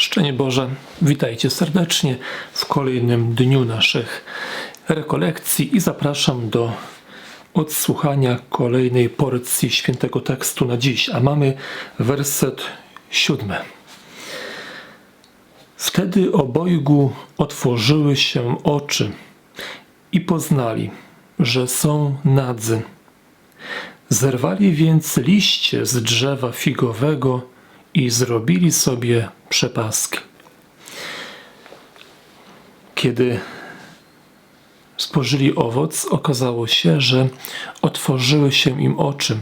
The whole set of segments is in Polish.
Szczęść Boże, witajcie serdecznie w kolejnym dniu naszych rekolekcji i zapraszam do odsłuchania kolejnej porcji świętego tekstu na dziś, a mamy werset siódmy. Wtedy obojgu otworzyły się oczy i poznali, że są nadzy. Zerwali więc liście z drzewa figowego i zrobili sobie przepaski. Kiedy spożyli owoc, okazało się, że otworzyły się im oczy.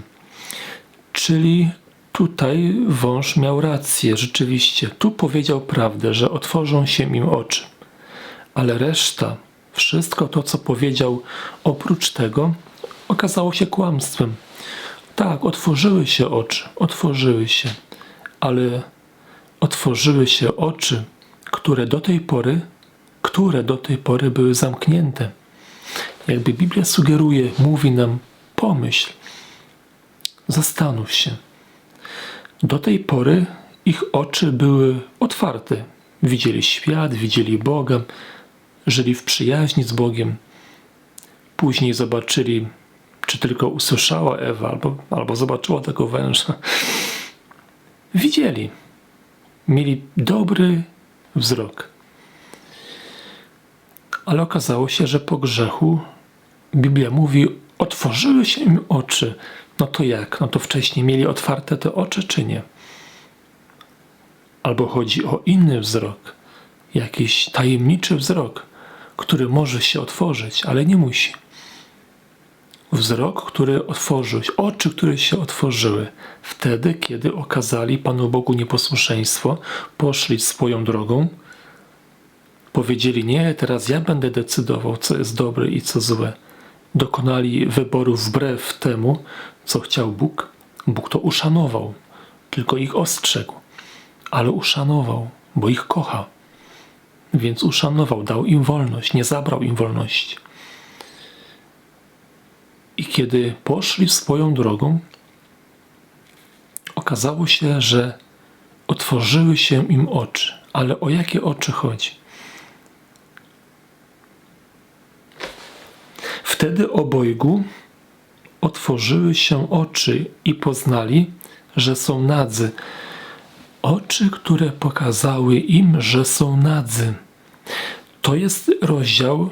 Czyli tutaj wąż miał rację, rzeczywiście. Tu powiedział prawdę, że otworzą się im oczy. Ale reszta, wszystko to, co powiedział oprócz tego, okazało się kłamstwem. Tak, otworzyły się oczy, otworzyły się, ale otworzyły się oczy, które do tej pory, które do tej pory były zamknięte. Jakby Biblia sugeruje, mówi nam, pomyśl, zastanów się. Do tej pory ich oczy były otwarte. Widzieli świat, widzieli Boga, żyli w przyjaźni z Bogiem. Później zobaczyli, czy tylko usłyszała Ewa, albo, albo zobaczyła tego węża. Widzieli. Mieli dobry wzrok. Ale okazało się, że po grzechu Biblia mówi, otworzyły się im oczy. No to jak? No to wcześniej mieli otwarte te oczy, czy nie? Albo chodzi o inny wzrok, jakiś tajemniczy wzrok, który może się otworzyć, ale nie musi. Wzrok, który otworzył się, oczy, które się otworzyły wtedy, kiedy okazali Panu Bogu nieposłuszeństwo, poszli swoją drogą, powiedzieli: Nie, teraz ja będę decydował, co jest dobre i co złe. Dokonali wyboru wbrew temu, co chciał Bóg. Bóg to uszanował, tylko ich ostrzegł, ale uszanował, bo ich kocha. Więc uszanował, dał im wolność, nie zabrał im wolności. I kiedy poszli swoją drogą, okazało się, że otworzyły się im oczy. Ale o jakie oczy chodzi? Wtedy obojgu otworzyły się oczy i poznali, że są nadzy. Oczy, które pokazały im, że są nadzy. To jest rozdział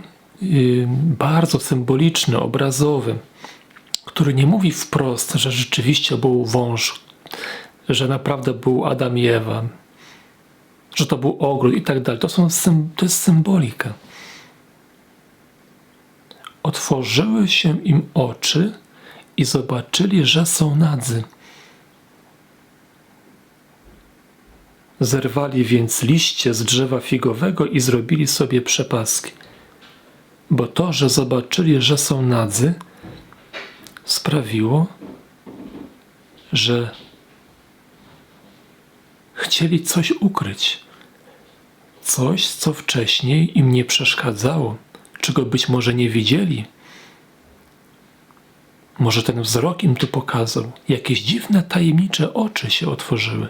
bardzo symboliczny, obrazowy, który nie mówi wprost, że rzeczywiście był wąż, że naprawdę był Adam i Ewa, że to był ogród i tak dalej. To, są, to jest symbolika. Otworzyły się im oczy i zobaczyli, że są nadzy. Zerwali więc liście z drzewa figowego i zrobili sobie przepaski. Bo to, że zobaczyli, że są nadzy, sprawiło, że chcieli coś ukryć. Coś, co wcześniej im nie przeszkadzało, czego być może nie widzieli. Może ten wzrok im to pokazał. Jakieś dziwne, tajemnicze oczy się otworzyły,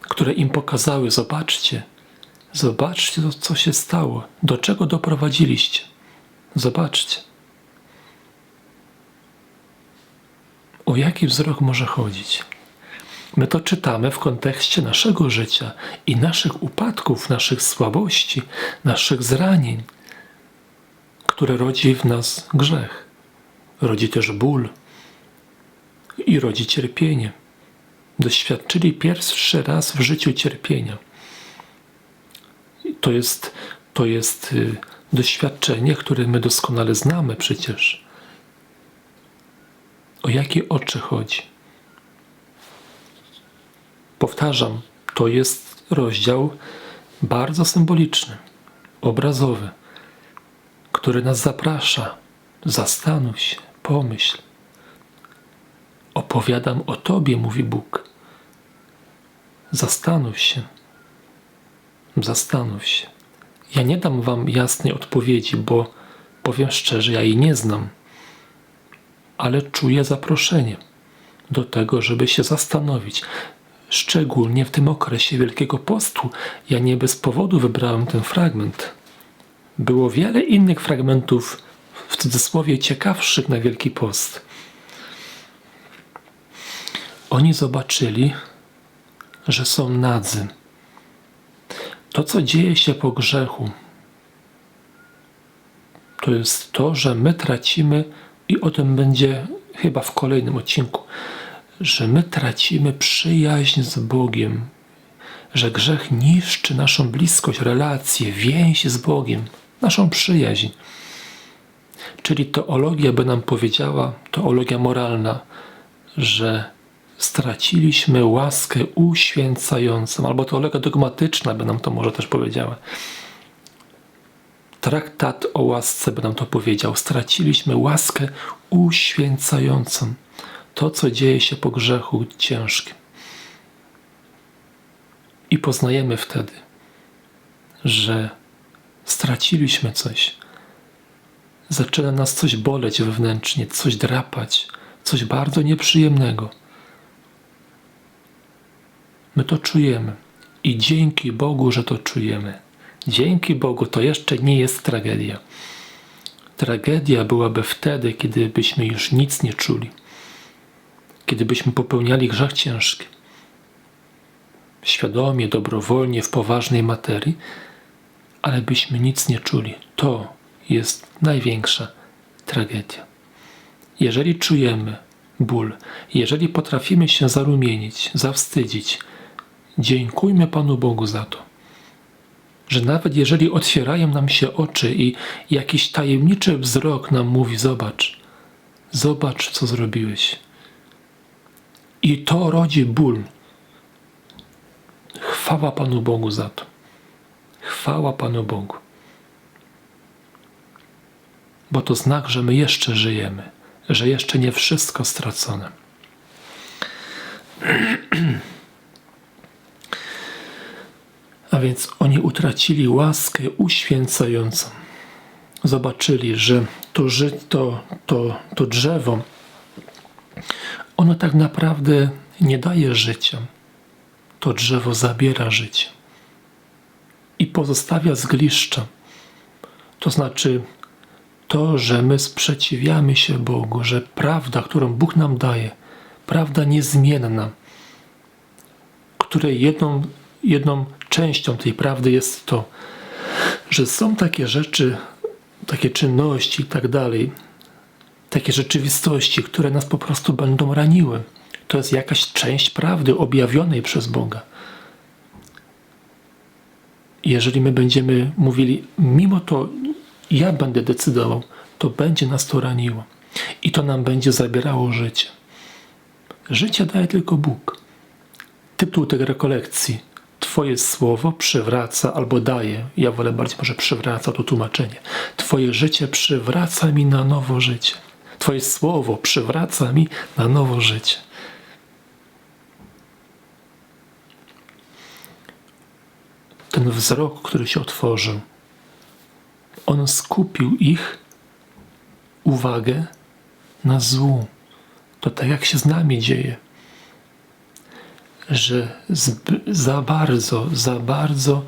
które im pokazały: Zobaczcie, zobaczcie, to, co się stało, do czego doprowadziliście. Zobaczcie. O jaki wzrok może chodzić? My to czytamy w kontekście naszego życia i naszych upadków, naszych słabości, naszych zranień, które rodzi w nas grzech. Rodzi też ból i rodzi cierpienie. Doświadczyli pierwszy raz w życiu cierpienia. To jest, to jest y, doświadczenie, które my doskonale znamy przecież. O jakie oczy chodzi? Powtarzam, to jest rozdział bardzo symboliczny, obrazowy, który nas zaprasza. Zastanów się, pomyśl. Opowiadam o Tobie, mówi Bóg. Zastanów się. Zastanów się. Ja nie dam Wam jasnej odpowiedzi, bo powiem szczerze, ja jej nie znam, ale czuję zaproszenie do tego, żeby się zastanowić. szczególnie w tym okresie Wielkiego Postu. Ja nie bez powodu wybrałem ten fragment. Było wiele innych fragmentów, w cudzysłowie ciekawszych na Wielki Post. Oni zobaczyli, że są nadzy. To, co dzieje się po grzechu, to jest to, że my tracimy, i o tym będzie chyba w kolejnym odcinku, że my tracimy przyjaźń z Bogiem, że grzech niszczy naszą bliskość, relację, więź z Bogiem, naszą przyjaźń. Czyli teologia by nam powiedziała, teologia moralna, że straciliśmy łaskę uświęcającą, albo teologia dogmatyczna by nam to może też powiedziała. Traktat o łasce by nam to powiedział. Straciliśmy łaskę uświęcającą. To, co dzieje się po grzechu ciężkim. I poznajemy wtedy, że straciliśmy coś. Zaczyna nas coś boleć wewnętrznie, coś drapać, coś bardzo nieprzyjemnego. My to czujemy. I dzięki Bogu, że to czujemy. Dzięki Bogu to jeszcze nie jest tragedia. Tragedia byłaby wtedy, kiedy byśmy już nic nie czuli. Kiedy byśmy popełniali grzech ciężki. Świadomie, dobrowolnie, w poważnej materii, ale byśmy nic nie czuli. To jest największa tragedia. Jeżeli czujemy ból, jeżeli potrafimy się zarumienić, zawstydzić, dziękujmy Panu Bogu za to że nawet jeżeli otwierają nam się oczy i jakiś tajemniczy wzrok nam mówi: Zobacz, zobacz, co zrobiłeś. I to rodzi ból. Chwała Panu Bogu za to. Chwała Panu Bogu. Bo to znak, że my jeszcze żyjemy, że jeszcze nie wszystko stracone. A więc oni utracili łaskę uświęcającą. Zobaczyli, że to, ży, to, to, to drzewo, ono tak naprawdę nie daje życia. To drzewo zabiera życie i pozostawia zgliszcza. To znaczy to, że my sprzeciwiamy się Bogu, że prawda, którą Bóg nam daje, prawda niezmienna, której jedną, jedną częścią tej prawdy jest to, że są takie rzeczy, takie czynności i tak dalej, takie rzeczywistości, które nas po prostu będą raniły. To jest jakaś część prawdy objawionej przez Boga. Jeżeli my będziemy mówili, mimo to ja będę decydował, to będzie nas to raniło. I to nam będzie zabierało życie. Życie daje tylko Bóg. Tytuł tej rekolekcji Twoje słowo przywraca albo daje, ja wolę bardziej może przywraca to tłumaczenie. Twoje życie przywraca mi na nowo życie. Twoje słowo przywraca mi na nowo życie. Ten wzrok, który się otworzył, on skupił ich uwagę na złu. To tak jak się z nami dzieje że za bardzo, za bardzo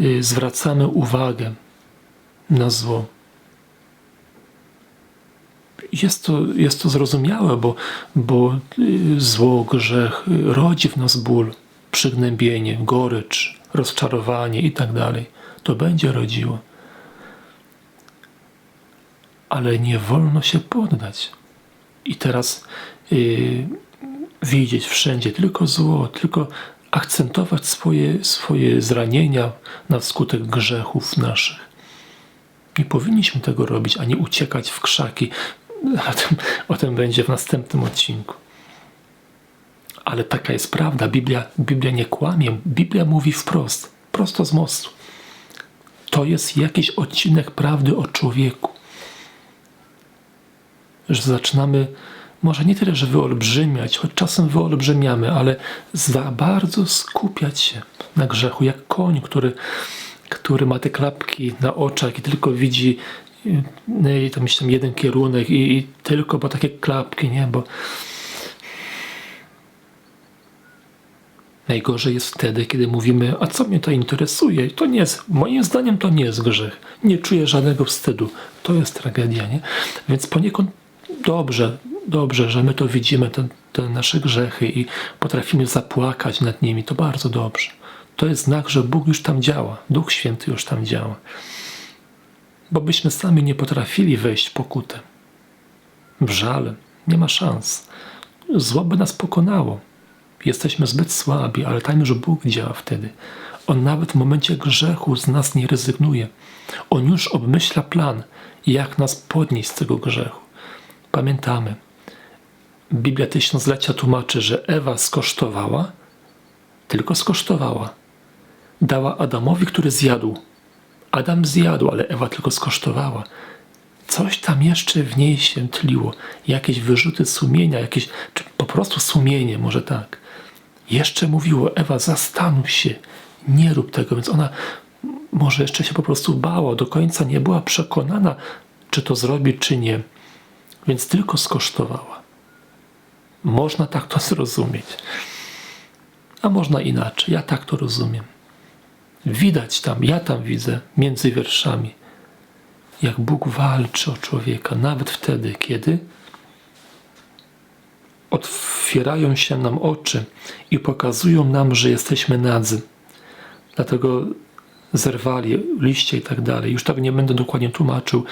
y, zwracamy uwagę na zło. Jest to, jest to zrozumiałe, bo, bo y, zło, grzech rodzi w nas ból, przygnębienie, gorycz, rozczarowanie i tak. To będzie rodziło. Ale nie wolno się poddać. I teraz yy, widzieć wszędzie tylko zło, tylko akcentować swoje, swoje zranienia na skutek grzechów naszych. Nie powinniśmy tego robić, ani uciekać w krzaki. O tym, o tym będzie w następnym odcinku. Ale taka jest prawda. Biblia, Biblia nie kłamie. Biblia mówi wprost, prosto z mostu. To jest jakiś odcinek prawdy o człowieku. Że zaczynamy może nie tyle, że wyolbrzymiać, choć czasem wyolbrzymiamy, ale za bardzo skupiać się na grzechu, jak koń, który, który ma te klapki na oczach i tylko widzi y, tam, tam jeden kierunek i, i tylko bo takie klapki, nie, bo Najgorzej jest wtedy, kiedy mówimy, a co mnie to interesuje? To nie jest, moim zdaniem to nie jest grzech. Nie czuję żadnego wstydu. To jest tragedia, nie? Więc poniekąd dobrze, dobrze, że my to widzimy, te, te nasze grzechy i potrafimy zapłakać nad nimi. To bardzo dobrze. To jest znak, że Bóg już tam działa. Duch Święty już tam działa. Bo byśmy sami nie potrafili wejść w pokutę. W żale. Nie ma szans. Zło by nas pokonało. Jesteśmy zbyt słabi, ale tam już Bóg działa wtedy. On nawet w momencie grzechu z nas nie rezygnuje. On już obmyśla plan, jak nas podnieść z tego grzechu. Pamiętamy, Biblia Tysiąclecia tłumaczy, że Ewa skosztowała, tylko skosztowała. Dała Adamowi, który zjadł. Adam zjadł, ale Ewa tylko skosztowała. Coś tam jeszcze w niej się tliło. Jakieś wyrzuty sumienia, jakieś, czy po prostu sumienie, może tak. Jeszcze mówiło, Ewa, zastanów się, nie rób tego, więc ona może jeszcze się po prostu bała, do końca nie była przekonana, czy to zrobi, czy nie. Więc tylko skosztowała. Można tak to zrozumieć. A można inaczej. Ja tak to rozumiem. Widać tam, ja tam widzę między wierszami, jak Bóg walczy o człowieka, nawet wtedy, kiedy otwierają się nam oczy i pokazują nam, że jesteśmy nadzy. Dlatego zerwali liście i tak dalej. Już tak nie będę dokładnie tłumaczył,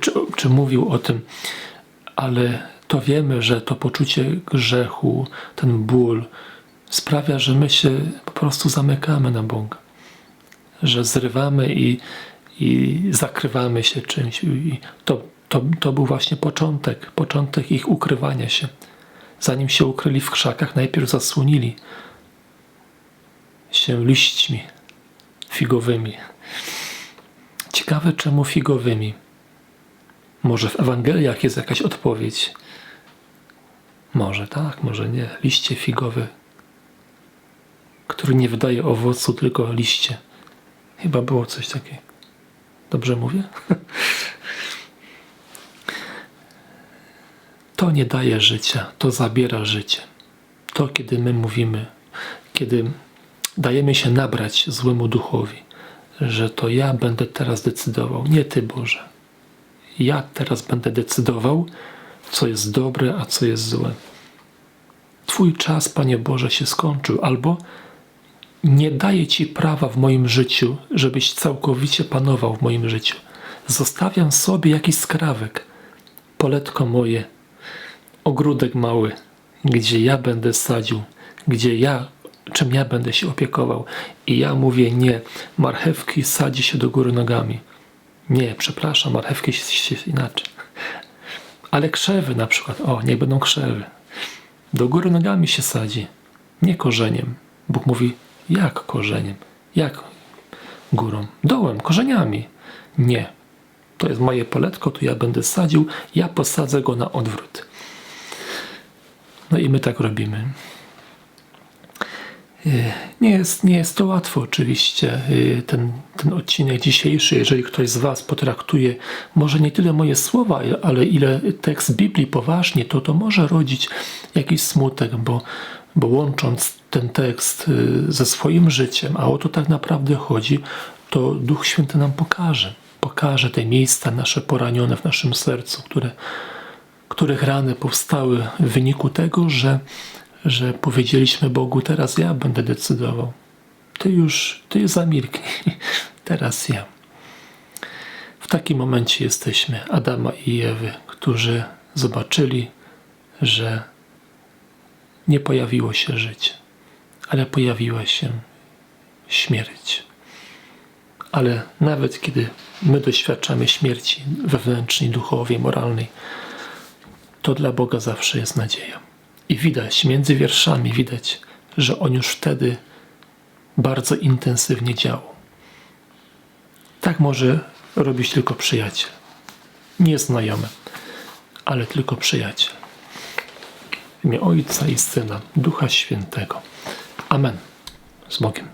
czy, czy mówił o tym, ale to wiemy, że to poczucie grzechu, ten ból sprawia, że my się po prostu zamykamy na Boga. Że zrywamy i, i zakrywamy się czymś. I to, to, to był właśnie początek, początek ich ukrywania się. Zanim się ukryli w krzakach, najpierw zasłonili się liśćmi figowymi. Ciekawe, czemu figowymi. Może w Ewangeliach jest jakaś odpowiedź. Może tak, może nie. Liście figowe, który nie wydaje owocu, tylko liście. Chyba było coś takiego. Dobrze mówię? To nie daje życia, to zabiera życie. To, kiedy my mówimy, kiedy dajemy się nabrać złemu duchowi, że to ja będę teraz decydował, nie Ty Boże. Ja teraz będę decydował, co jest dobre, a co jest złe. Twój czas, Panie Boże, się skończył, albo nie daję Ci prawa w moim życiu, żebyś całkowicie panował w moim życiu. Zostawiam sobie jakiś skrawek, poletko moje, ogródek mały, gdzie ja będę sadził, gdzie ja, czym ja będę się opiekował. I ja mówię nie, marchewki sadzi się do góry nogami. Nie, przepraszam, marchewki się inaczej. Ale krzewy na przykład, o, niech będą krzewy. Do góry nogami się sadzi, nie korzeniem. Bóg mówi, jak korzeniem? Jak górą? Dołem, korzeniami. Nie. To jest moje poletko, tu ja będę sadził, ja posadzę go na odwrót. No i my tak robimy. Y, nie jest, nie jest to łatwo oczywiście, y, ten, ten odcinek dzisiejszy, jeżeli ktoś z Was potraktuje może nie tyle moje słowa, ale ile tekst Biblii poważnie, to to może rodzić jakiś smutek, bo, bo łącząc ten tekst y, ze swoim życiem, a o to tak naprawdę chodzi, to Duch Święty nam pokaże. Pokaże te miejsca nasze poranione w naszym sercu, które, których rany powstały w wyniku tego, że że powiedzieliśmy Bogu, teraz ja będę decydował. Ty już, ty zamilknij, teraz ja. W takim momencie jesteśmy Adama i Ewy, którzy zobaczyli, że nie pojawiło się życie, ale pojawiła się śmierć. Ale nawet kiedy my doświadczamy śmierci wewnętrznej, duchowej, moralnej, to dla Boga zawsze jest nadzieja. I widać, między wierszami widać, że on już wtedy bardzo intensywnie działał. Tak może robić tylko przyjaciel. Nie znajomy, ale tylko przyjaciel. W imię Ojca i Syna, Ducha Świętego. Amen. Z Bogiem.